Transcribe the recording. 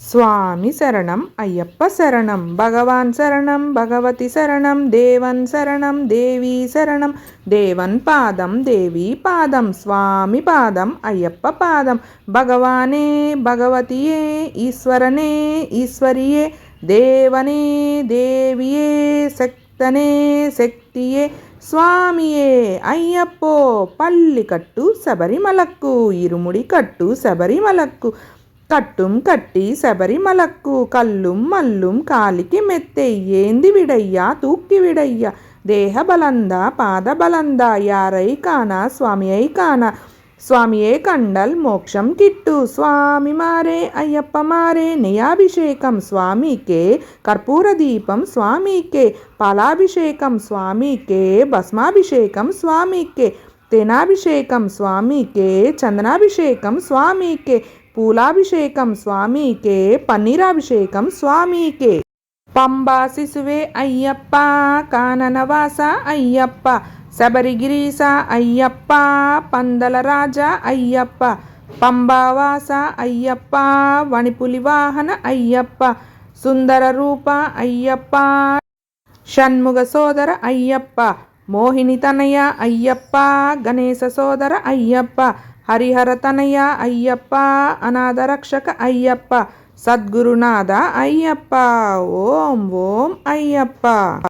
స్వామి శరణం అయ్యప్ప శరణం భగవాన్ శరణం భగవతి శరణం దేవన్ శరణం దేవీ శరణం దేవన్ పాదం దేవీ పాదం స్వామి పాదం అయ్యప్ప పాదం భగవానే భగవతియే ఈశ్వరనే ఈశ్వరియే దేవనే దేవియే శక్తనే శక్తియే స్వామియే అయ్యప్పో పల్లి కట్టు శబరిమలక్కు ఇరుముడి కట్టు శబరిమలక్కు కట్టుం కట్టి శబరిమలక్కు కల్లుం మల్లుం కాలికి మెత్తెయ్యేంది విడయ్యా తూక్కి విడయ్యా దేహ బలంద పాద బలంద యారై కాన స్వామి అయి కాన స్వామియే కండల్ మోక్షం కిట్టు స్వామి మారే అయ్యప్ప మారే నయాభిషేకం స్వామికే కర్పూర దీపం స్వామికే పాలాభిషేకం స్వామికే భస్మాభిషేకం స్వామికే తేనాభిషేకం స్వామికే చందనాభిషేకం స్వామికే పూలాభిషేకం స్వామికే పన్నీరాభిషేకం స్వామికే. పంబా శిశువే అయ్యప్ప కాననవాస అయ్యప్ప శబరిగిరీస అయ్యప్ప పందల రాజా అయ్యప్ప పంబావాస అయ్యప్ప వణిపులి వాహన అయ్యప్ప సుందర రూప అయ్యప్ప షణ్ముగ సోదర అయ్యప్ప మోహిని తనయ అయ్యప్ప గణేశ సోదర అయ్యప్ప హరిహరతనయ అయ్యప్ప అనాథరక్షక అయ్యప్ప సద్గురునాథ అయ్యప్ప. ఓం ఓం అయ్యప్ప.